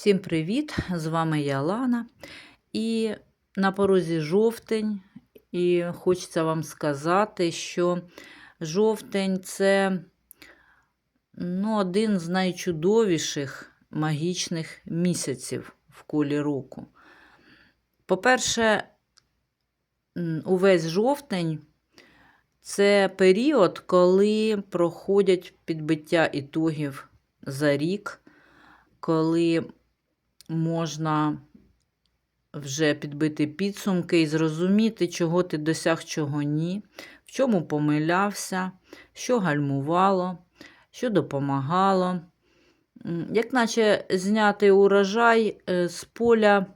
Всім привіт! З вами я Лана. І на порозі жовтень, і хочеться вам сказати, що жовтень це ну, один з найчудовіших магічних місяців в колі року. По-перше, увесь жовтень це період, коли проходять підбиття ітогів за рік, коли можна вже підбити підсумки і зрозуміти, чого ти досяг, чого ні, в чому помилявся, що гальмувало, що допомагало. Як наче зняти урожай е, з поля,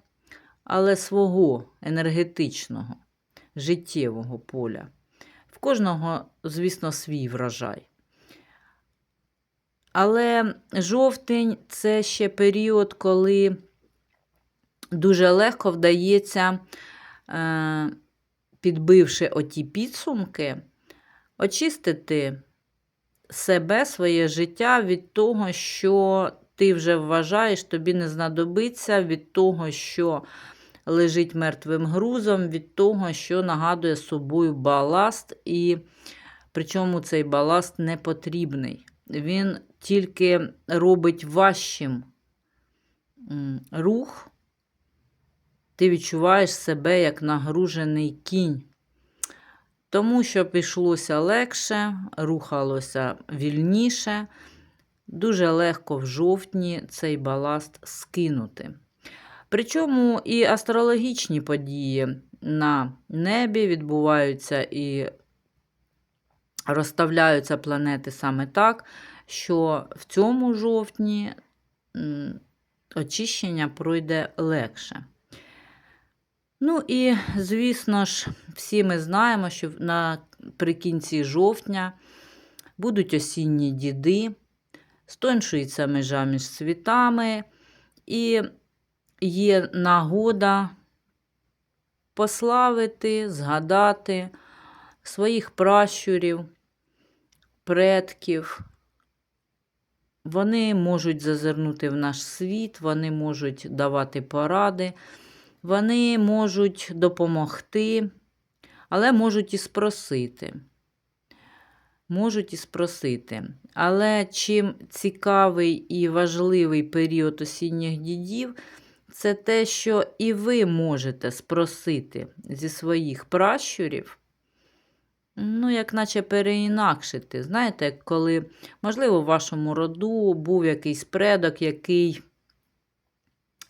але свого енергетичного, життєвого поля. В кожного, звісно, свій врожай. Але жовтень це ще період, коли дуже легко вдається, е, підбивши оті підсумки, очистити себе, своє життя від того, що ти вже вважаєш, тобі не знадобиться, від того, що лежить мертвим грузом, від того, що нагадує собою баласт, і причому цей баласт не потрібний. Він тільки робить важчим рух, ти відчуваєш себе як нагружений кінь. Тому що пішлося легше, рухалося вільніше, дуже легко в жовтні цей баласт скинути. Причому і астрологічні події на небі відбуваються і розставляються планети саме так, що в цьому жовтні очищення пройде легше. Ну і, звісно ж, всі ми знаємо, що наприкінці жовтня будуть осінні діди, стоншується межа між світами, і є нагода пославити, згадати своїх пращурів, предків. Вони можуть зазирнути в наш світ, вони можуть давати поради, вони можуть допомогти, але можуть і спросити. Можуть і спросити. Але чим цікавий і важливий період осінніх дідів, це те, що і ви можете спросити зі своїх пращурів, ну, як наче переінакшити. Знаєте, коли, можливо, в вашому роду був якийсь предок, який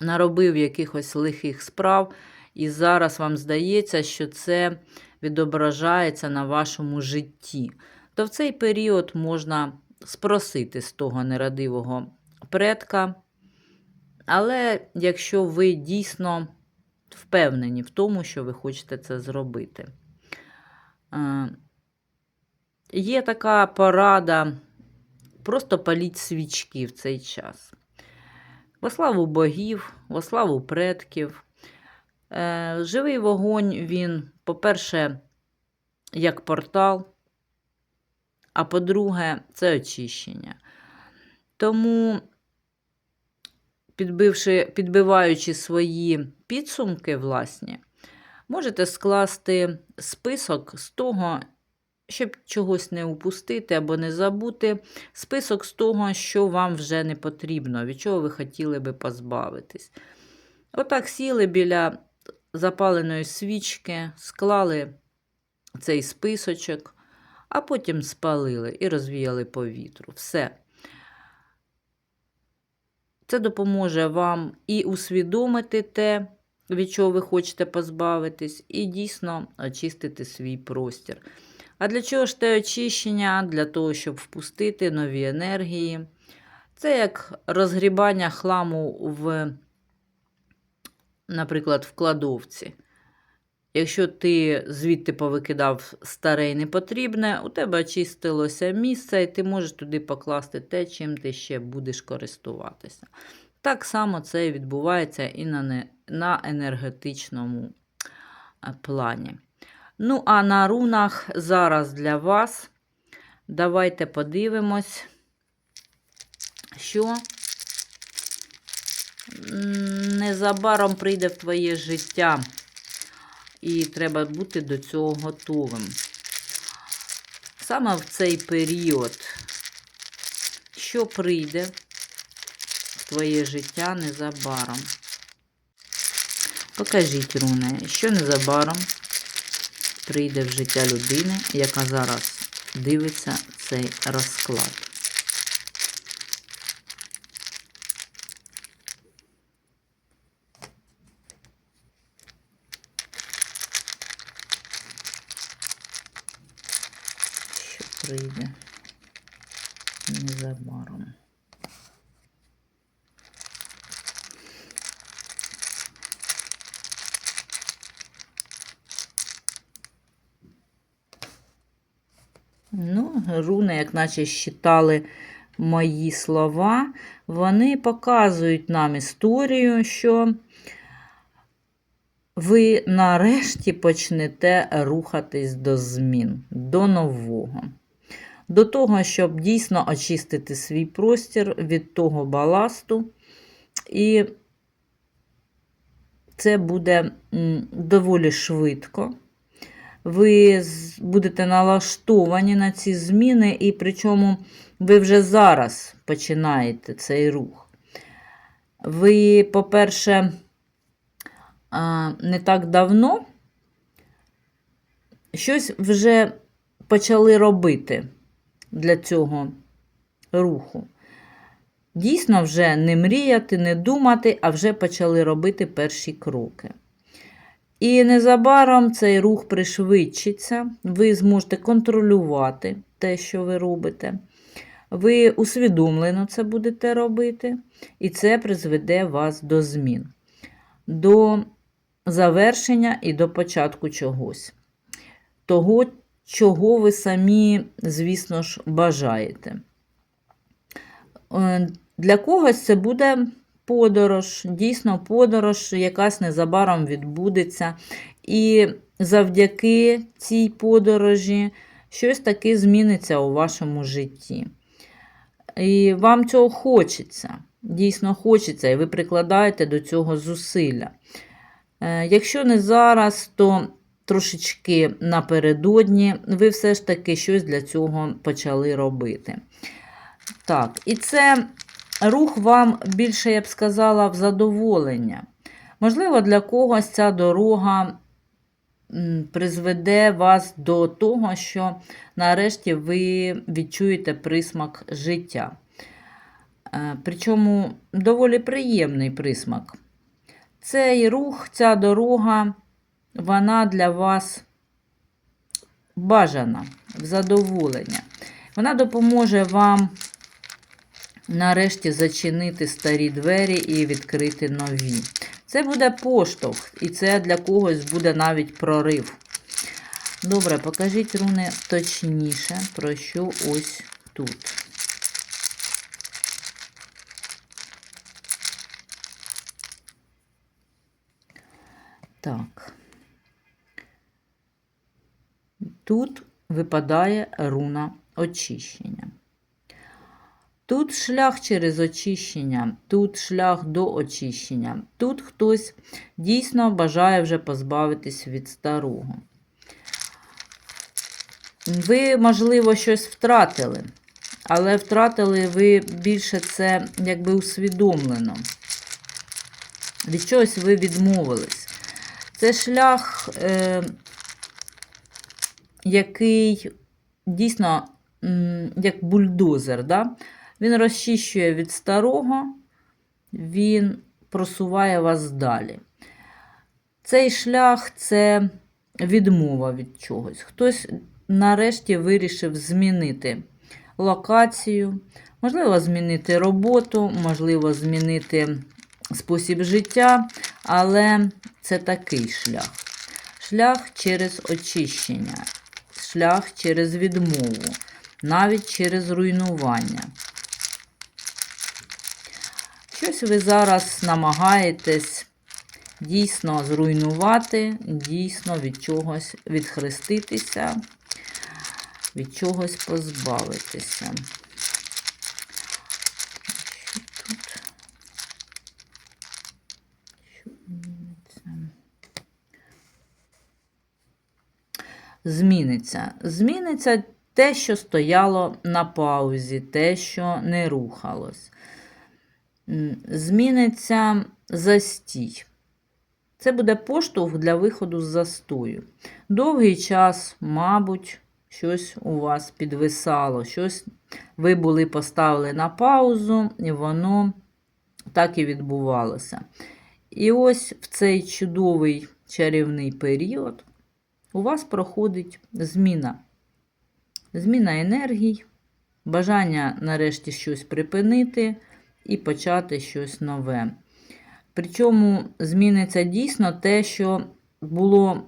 наробив якихось лихих справ, і зараз вам здається, що це відображається на вашому житті. То в цей період можна спросити з того нерадивого предка. Але якщо ви дійсно впевнені в тому, що ви хочете це зробити. Е, Є така порада, просто паліть свічки в цей час. Во славу богів, во славу предків. Е, Живий вогонь, він, по-перше, як портал, а по-друге, це очищення. Тому, підбивши, підбиваючи свої підсумки, власні, можете скласти список з того, щоб чогось не упустити або не забути, список з того, що вам вже не потрібно, від чого ви хотіли би позбавитись. Отак сіли біля запаленої свічки, склали цей списочок, а потім спалили і розвіяли по вітру. Все. Це допоможе вам і усвідомити те, від чого ви хочете позбавитись, і дійсно очистити свій простір. А для чого ж те очищення? Для того, щоб впустити нові енергії. Це як розгрібання хламу в, наприклад, в кладовці. Якщо ти звідти повикидав старе і непотрібне, у тебе очистилося місце, і ти можеш туди покласти те, чим ти ще будеш користуватися. Так само це відбувається і на, на енергетичному е, плані. Ну, а на рунах зараз для вас. Давайте подивимось, що незабаром прийде в твоє життя. І треба бути до цього готовим. Саме в цей період, що прийде в твоє життя незабаром. Покажіть, руни, що незабаром прийде в життя людини, яка зараз дивиться цей розклад. Що прийде незабаром. Ну, руни, як наче считали мої слова, вони показують нам історію, що ви нарешті почнете рухатись до змін, до нового. До того, щоб дійсно очистити свій простір від того баласту. І це буде доволі швидко ви будете налаштовані на ці зміни, і причому ви вже зараз починаєте цей рух. Ви, по-перше, не так давно щось вже почали робити для цього руху. Дійсно, вже не мріяти, не думати, а вже почали робити перші кроки. І незабаром цей рух пришвидшиться, ви зможете контролювати те, що ви робите. Ви усвідомлено це будете робити, і це призведе вас до змін, до завершення і до початку чогось. Того, чого ви самі, звісно ж, бажаєте. Е, Для когось це буде подорож, дійсно подорож, якась незабаром відбудеться. І завдяки цій подорожі щось таке зміниться у вашому житті. І вам цього хочеться, дійсно хочеться, і ви прикладаєте до цього зусилля. Е, Якщо не зараз, то трошечки напередодні ви все ж таки щось для цього почали робити. Так, і це рух вам більше, я б сказала, в задоволення. Можливо, для когось ця дорога призведе вас до того, що нарешті ви відчуєте присмак життя. Е, Причому доволі приємний присмак. Цей рух, ця дорога, вона для вас бажана в задоволення. Вона допоможе вам нарешті зачинити старі двері і відкрити нові. Це буде поштовх, і це для когось буде навіть прорив. Добре, покажіть руни точніше, про що ось тут. Так. Тут випадає руна очищення. Тут шлях через очищення, тут шлях до очищення. Тут хтось дійсно бажає вже позбавитись від старого. Ви, можливо, щось втратили, але втратили ви більше це якби усвідомлено. Від чогось ви відмовились. Це шлях, е, який дійсно як бульдозер. Да? Він розчищує від старого, він просуває вас далі. Цей шлях це відмова від чогось. Хтось нарешті вирішив змінити локацію, можливо, змінити роботу, можливо, змінити спосіб життя, але це такий шлях. Шлях через очищення, шлях через відмову, навіть через руйнування. Ось ви зараз намагаєтесь дійсно зруйнувати, дійсно від чогось відхреститися, від чогось позбавитися. Зміниться. Зміниться те, що стояло на паузі, те, що не рухалось. Зміниться застій. Це буде поштовх для виходу з застою. Довгий час, мабуть, щось у вас підвисало, щось ви були поставили на паузу, і воно так і відбувалося. І ось в цей чудовий чарівний період у вас проходить зміна. Зміна енергій, бажання нарешті щось припинити і почати щось нове. Причому зміниться дійсно те, що було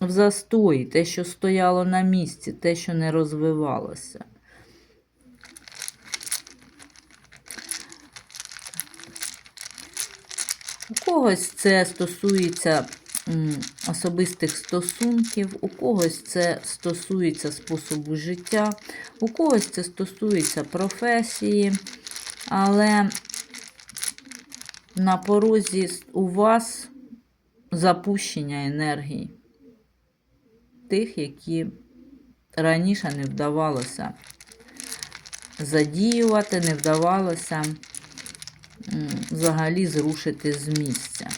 в застої, те, що стояло на місці, те, що не розвивалося. У когось це стосується особистих стосунків, у когось це стосується способу життя, у когось це стосується професії, але на порозі у вас запущення енергії тих, які раніше не вдавалося задіювати, не вдавалося взагалі зрушити з місця.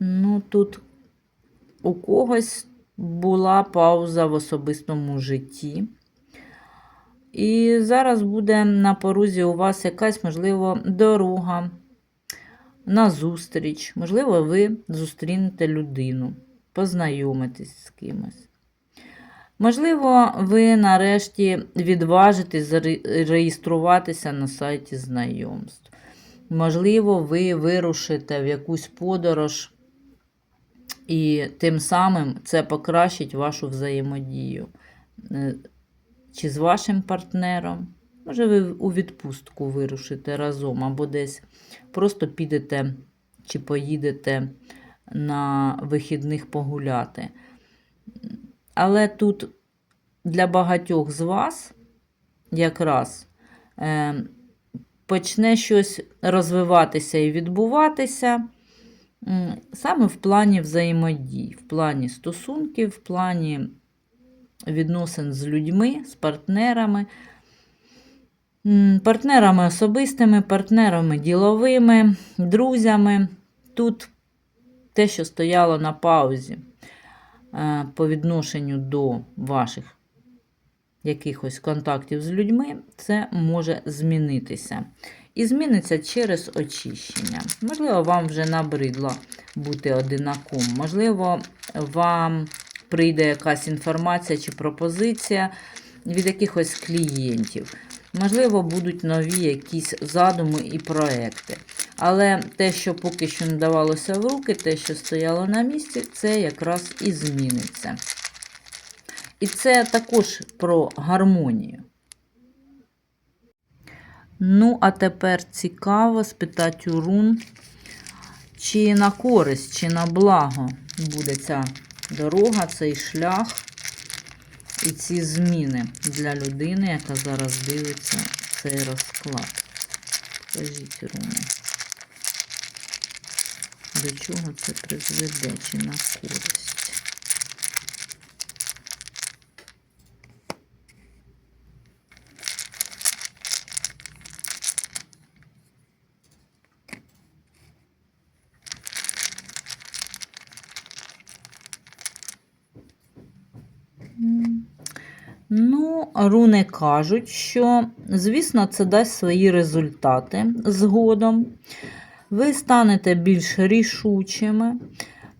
Ну, тут у когось була пауза в особистому житті. І зараз буде на порозі у вас якась, можливо, дорога на зустріч. Можливо, ви зустрінете людину, познайомитесь з кимось. Можливо, ви нарешті відважитесь зареєструватися на сайті знайомств. Можливо, ви вирушите в якусь подорож, і тим самим це покращить вашу взаємодію. Е, Чи з вашим партнером. Може, ви у відпустку вирушите разом, або десь просто підете чи поїдете на вихідних погуляти. Але тут для багатьох з вас якраз е, почне щось розвиватися і відбуватися саме в плані взаємодії, в плані стосунків, в плані відносин з людьми, з партнерами, партнерами особистими, партнерами діловими, друзями. Тут те, що стояло на паузі е, по відношенню до ваших якихось контактів з людьми, це може змінитися. І зміниться через очищення. Можливо, вам вже набридло бути одинаком. Можливо, вам прийде якась інформація чи пропозиція від якихось клієнтів. Можливо, будуть нові якісь задуми і проекти. Але те, що поки що не давалося в руки, те, що стояло на місці, це якраз і зміниться. І це також про гармонію. Ну, а тепер цікаво спитати у рун, чи на користь, чи на благо буде ця дорога, цей шлях і ці зміни для людини, яка зараз дивиться цей розклад. Скажіть, руни, до чого це призведе, чи на користь? Ну, руни кажуть, що, звісно, це дасть свої результати згодом. Ви станете більш рішучими,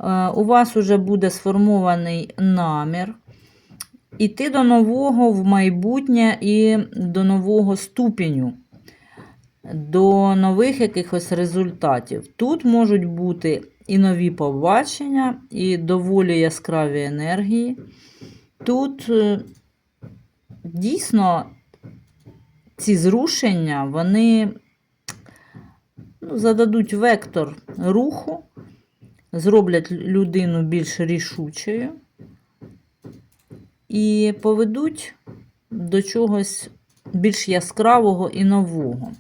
е, у вас вже буде сформований намір іти до нового в майбутнє і до нового ступеню, до нових якихось результатів. Тут можуть бути і нові побачення, і доволі яскраві енергії. Тут е, дійсно ці зрушення, вони ну, зададуть вектор руху, зроблять людину більш рішучою і поведуть до чогось більш яскравого і нового.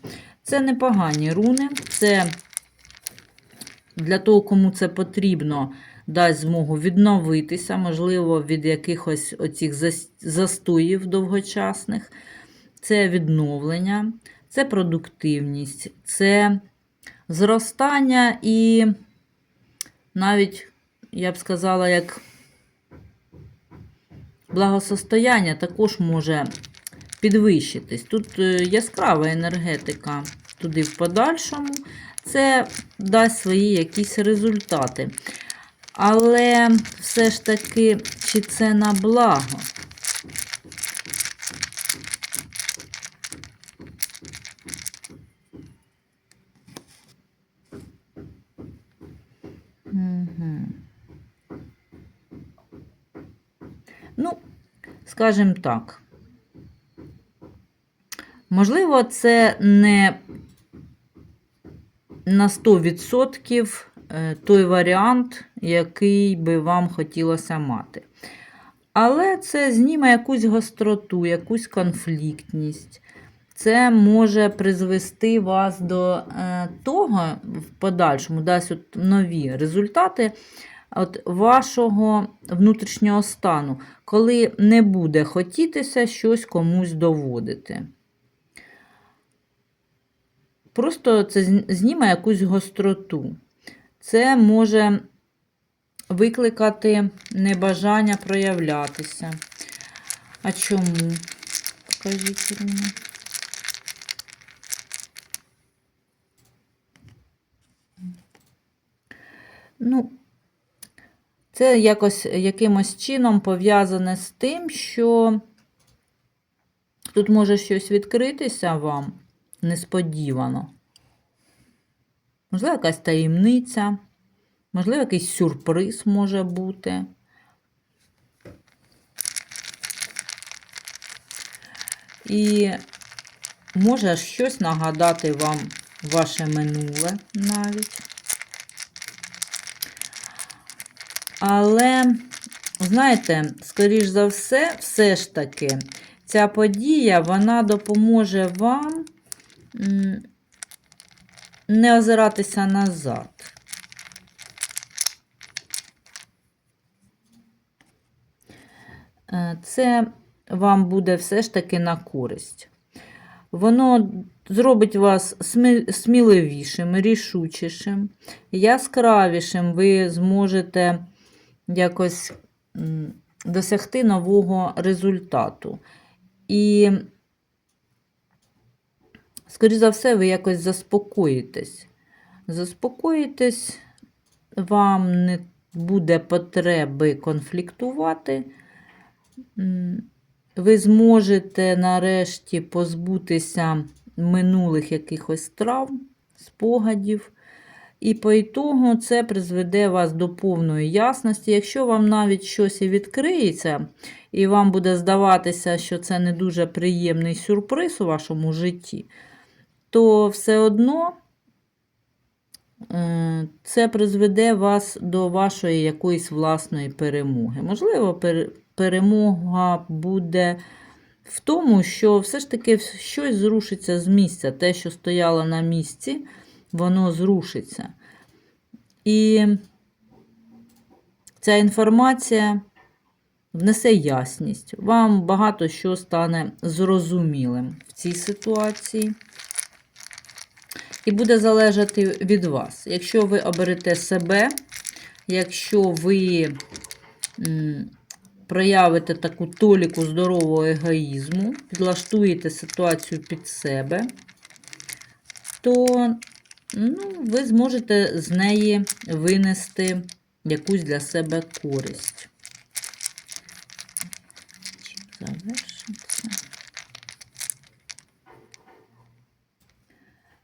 Це непогані руни, це для того, кому це потрібно, дасть змогу відновитися, можливо, від якихось оцих застоїв довгочасних. Це відновлення, це продуктивність, це зростання і навіть, я б сказала, як благосостояння також може підвищитись. Тут е, яскрава енергетика туди в подальшому. Це дасть свої якісь результати. Але все ж таки, чи це на благо? Ну, скажімо так. Можливо, це не на 100% е, той варіант, який би вам хотілося мати. Але це зніме якусь гостроту, якусь конфліктність. Це може призвести вас до е, того в подальшому, дасть от нові результати от вашого внутрішнього стану, коли не буде хотітися щось комусь доводити. Просто це зніме якусь гостроту. Це може викликати небажання проявлятися. А чому? Покажіть Ірина. Ну, це якось якимось чином пов'язане з тим, що тут може щось відкритися вам несподівано. Можливо, якась таємниця, можливо, якийсь сюрприз може бути. І може щось нагадати вам ваше минуле навіть. Але, знаєте, скоріш за все, все ж таки, ця подія вона допоможе вам не озиратися назад. Е, Це вам буде все ж таки на користь. Воно зробить вас сміливішим, рішучішим, яскравішим. Ви зможете якось досягти нового результату. І, скоріш за все, ви якось заспокоїтесь. Заспокоїтесь, вам не буде потреби конфліктувати. Ви зможете нарешті позбутися минулих якихось травм, спогадів. І по ітогу це призведе вас до повної ясності. Якщо вам навіть щось і відкриється, і вам буде здаватися, що це не дуже приємний сюрприз у вашому житті, то все одно е, це призведе вас до вашої якоїсь власної перемоги. Можливо, перемога буде в тому, що все ж таки щось зрушиться з місця. Те, що стояло на місці, воно зрушиться. І ця інформація внесе ясність. Вам багато що стане зрозумілим в цій ситуації. І буде залежати від вас. Якщо ви оберете себе, якщо ви проявите таку толіку здорового егоїзму, підлаштуєте ситуацію під себе, то ну, ви зможете з неї винести якусь для себе користь. Завершиться?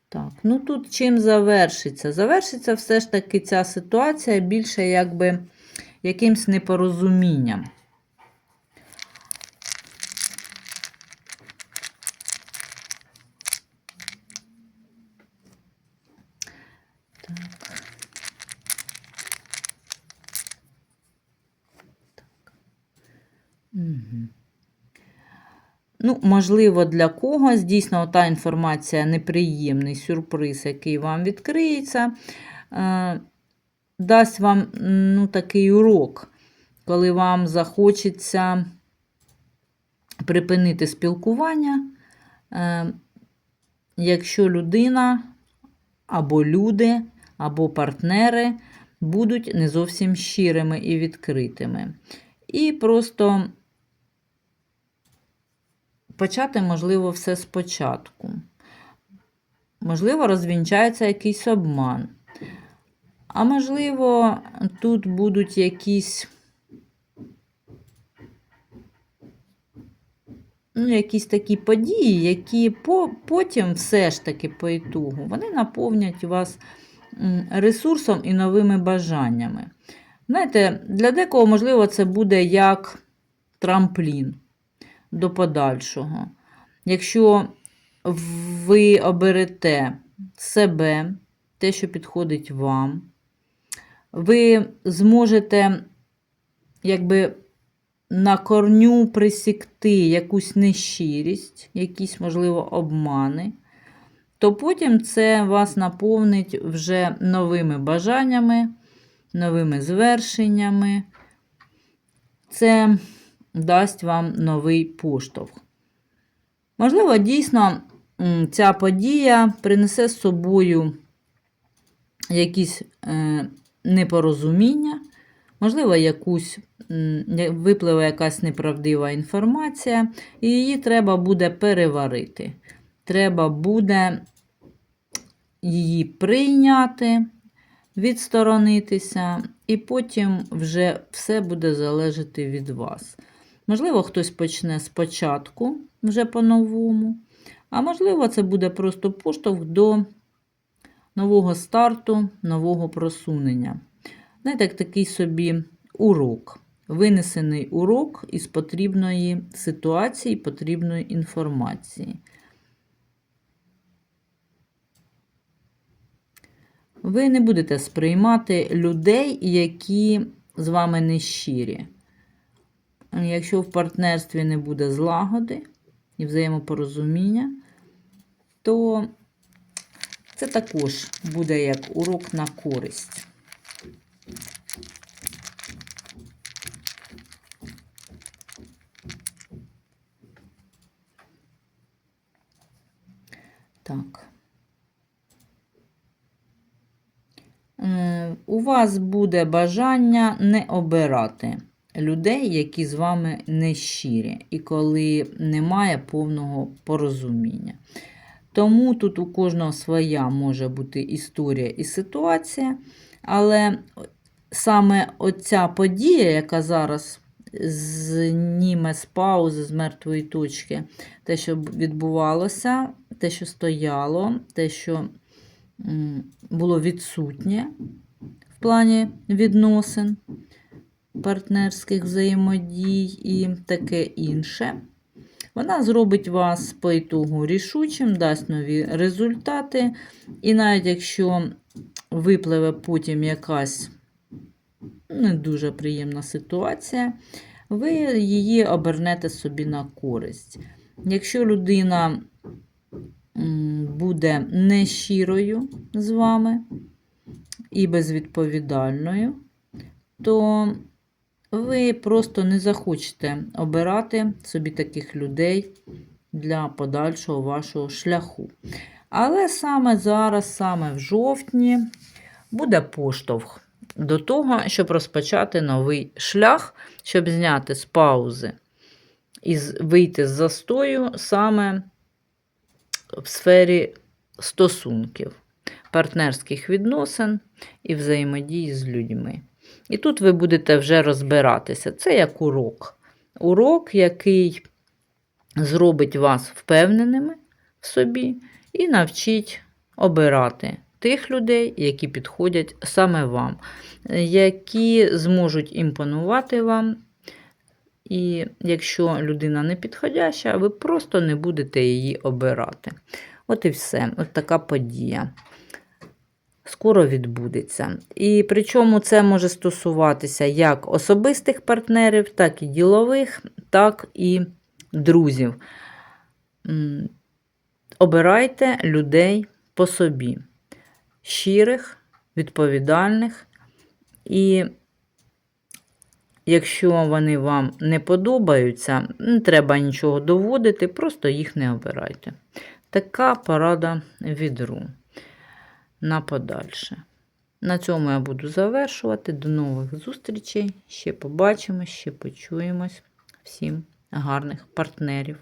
Так, ну тут чим завершиться? Завершиться все ж таки ця ситуація більше якби якимсь непорозумінням. Ну, можливо, для когось дійсно та інформація неприємний сюрприз, який вам відкриється, е, дасть вам ну, такий урок, коли вам захочеться припинити спілкування, е, якщо людина або люди, або партнери будуть не зовсім щирими і відкритими. І просто почати, можливо, все спочатку. Можливо, розвінчається якийсь обман. А можливо, тут будуть якісь ну, якісь такі події, які по, потім все ж таки по ітогу, вони наповнять вас ресурсом і новими бажаннями. Знаєте, для декого, можливо, це буде як трамплін до подальшого. Якщо ви оберете себе, те, що підходить вам, ви зможете якби на корню присікти якусь нещирість, якісь, можливо, обмани, то потім це вас наповнить вже новими бажаннями, новими звершеннями. Це дасть вам новий поштовх. Можливо, дійсно ця подія принесе з собою якісь е, непорозуміння, можливо, якусь випливе якась неправдива інформація, і її треба буде переварити. Треба буде її прийняти, відсторонитися, і потім вже все буде залежати від вас. Можливо, хтось почне спочатку вже по-новому, а можливо, це буде просто поштовх до нового старту, нового просунення. Знаєте, такий собі урок, винесений урок із потрібної ситуації, потрібної інформації. Ви не будете сприймати людей, які з вами не щирі. Якщо в партнерстві не буде злагоди і взаємопорозуміння, то це також буде як урок на користь. Так. Е, У вас буде бажання не обирати людей, які з вами не щирі, і коли немає повного порозуміння. Тому тут у кожного своя може бути історія і ситуація, але саме оця подія, яка зараз зніме з паузи, з мертвої точки, те, що відбувалося, те, що стояло, те, що було відсутнє в плані відносин, партнерських взаємодій і таке інше. Вона зробить вас по ітогу рішучим, дасть нові результати. І навіть якщо випливе потім якась не дуже приємна ситуація, ви її обернете собі на користь. Якщо людина буде нещирою з вами і безвідповідальною, то ви просто не захочете обирати собі таких людей для подальшого вашого шляху. Але саме зараз, саме в жовтні, буде поштовх до того, щоб розпочати новий шлях, щоб зняти з паузи і вийти з застою саме в сфері стосунків, партнерських відносин і взаємодії з людьми. І тут ви будете вже розбиратися. Це як урок. Урок, який зробить вас впевненими в собі і навчить обирати тих людей, які підходять саме вам, які зможуть імпонувати вам. І якщо людина не підходяща, ви просто не будете її обирати. От і все. От така подія скоро відбудеться. І причому це може стосуватися як особистих партнерів, так і ділових, так і друзів. обирайте людей по собі, щирих, відповідальних, і якщо вони вам не подобаються, не треба нічого доводити, просто їх не обирайте. Така порада від РУ на подальше. На цьому я буду завершувати. До нових зустрічей. Ще побачимось, ще почуємось. Всім гарних партнерів.